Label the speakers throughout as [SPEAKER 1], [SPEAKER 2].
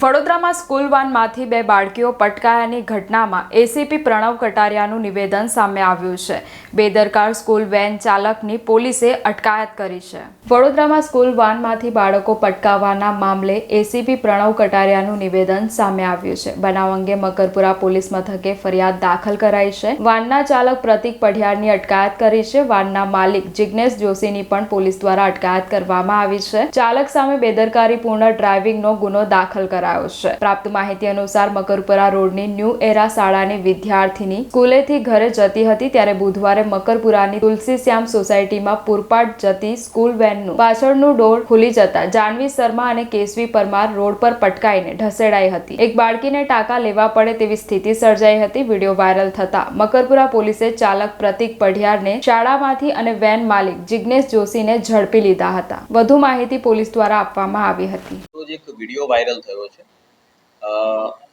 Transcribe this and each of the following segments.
[SPEAKER 1] વડોદરામાં સ્કૂલ વાનમાંથી બે બાળકીઓ પટકાયાની ઘટનામાં એસીપી પ્રણવ કટારિયાનું નિવેદન સામે આવ્યું છે. બેદરકાર સ્કૂલ વેન ચાલકની પોલીસે અટકાયત કરી છે. વડોદરામાં સ્કૂલ વાનમાંથી બાળકો પટકાવવાના મામલે એસીપી પ્રણવ કટારિયાનું નિવેદન સામે આવ્યું છે. બનાવ અંગે મકરપુરા પોલીસ મથકે ફરિયાદ દાખલ કરાઈ છે. વાનના ચાલક પ્રતિક પઢિયારની અટકાયત કરી છે. વાનના માલિક જિજ્ઞેશ જોશીની પણ પોલીસ દ્વારા અટકાયત કરવામાં આવી છે. ચાલક સામે બેદરકારીપૂર્ણ ડ્રાઇવિંગનો ગુનો દાખલ કરાયો છે. પ્રાપ્ત માહિતી અનુસાર મકરપુરા રોડની ન્યૂ એરા શાળાની વિદ્યાર્થીની સ્કૂલેથી ઘરે જતી હતી ત્યારે બુધવારે મકરપુરાની તુલસીશ્યામ સોસાયટીમાં પૂરપાટ જતી સ્કૂલ વેનનું પાછળનું ડોર ખુલી જતા જાનવી શર્મા અને કેશવી પરમાર રોડ પર પટકાઈને ઢસેડાઈ હતી. એક બાળકીને ટાંકા લેવા પડે તેવી સ્થિતિ સર્જાઈ હતી. વીડિયો વાયરલ થતા મકરપુરા પોલીસે ચાલક પ્રતિક પઢિયારને શાળામાંથી અને વેન માલિક જિજ્ઞેશ જોશીને ઝડપી લીધા હતા. વધુ માહિતી પોલીસ દ્વારા આપવામાં આવી હતી.
[SPEAKER 2] રોજ એક વીડિયો વાયરલ થયો છે.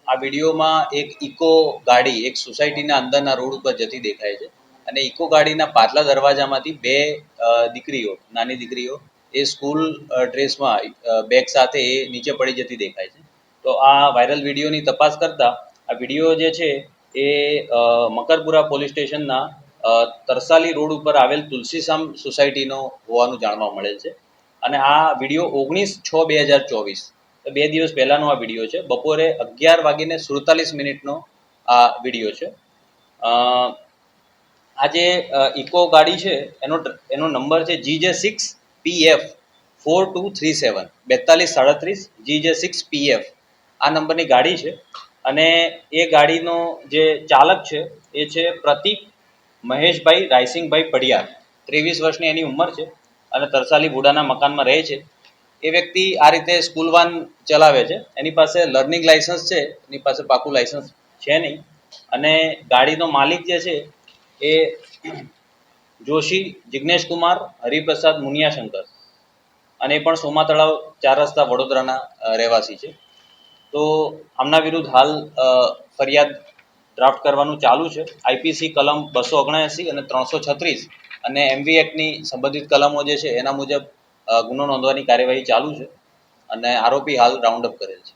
[SPEAKER 2] આ વિડીયોમાં એક ઇકો ગાડી, એક સોસાયટીના અંદરના રોડ ઉપર જતી દેખાય છે. અને ઇકો ગાડીના પાછલા દરવાજામાંથી બે દીકરીઓ, નાની દીકરીઓ એ સ્કૂલ ડ્રેસમાં બેગ સાથે એ નીચે પડી જતી દેખાય છે. તો આ વાયરલ વિડીયોની તપાસ કરતા આ વીડિયો જે છે એ મકરપુરા પોલીસ સ્ટેશનના તરસાલી રોડ ઉપર આવેલ તુલસીશામ સોસાયટીનો હોવાનું જાણવા મળેલ છે. અને આ વીડિયો ઓગણીસ છ બે હજાર ચોવીસ. બે દિવસ પહેલાંનો આ વીડિયો છે. બપોરે અગિયાર વાગીને સુડતાલીસ મિનિટનો આ વીડિયો છે. આ જે ઇકો ગાડી છે, એનો એનો નંબર છે G J six P F four two three seven. બેતાલીસ સાડત્રીસ જી જે સિક્સ પી એફ. આ નંબરની ગાડી છે. અને એ ગાડીનો જે ચાલક છે, એ છે પ્રતિક મહેશભાઈ રાયસિંગભાઈ પડિયાર ત્રેવીસ વર્ષની એની ઉંમર છે. અને તરસાલી બુડાના મકાનમાં રહે છે. એ વ્યક્તિ આ રીતે સ્કૂલ વાન ચલાવે છે. એની પાસે લર્નિંગ લાઇસન્સ છે. એની પાસે પાકું લાઇસન્સ છે નહીં. અને ગાડીનો માલિક જે છે એ જોશી જિજ્ઞેશ કુમાર, હરિપ્રસાદ મુનિયાશંકર અને એ પણ સોમા તળાવ ચાર રસ્તા વડોદરાના રહેવાસી છે. તો આમના વિરુદ્ધ હાલ ફરિયાદ ડ્રાફ્ટ કરવાનું ચાલુ છે. આઈપીસી કલમ બસો ઓગણએંસી અને ત્રણસો છત્રીસ અને એમવી એક્ટની સંબંધિત કલમો જે છે, એના મુજબ ગુનો નોંધવાની કાર્યવાહી ચાલુ છે અને આરોપી હાલ રાઉન્ડ અપ કરેલ છે.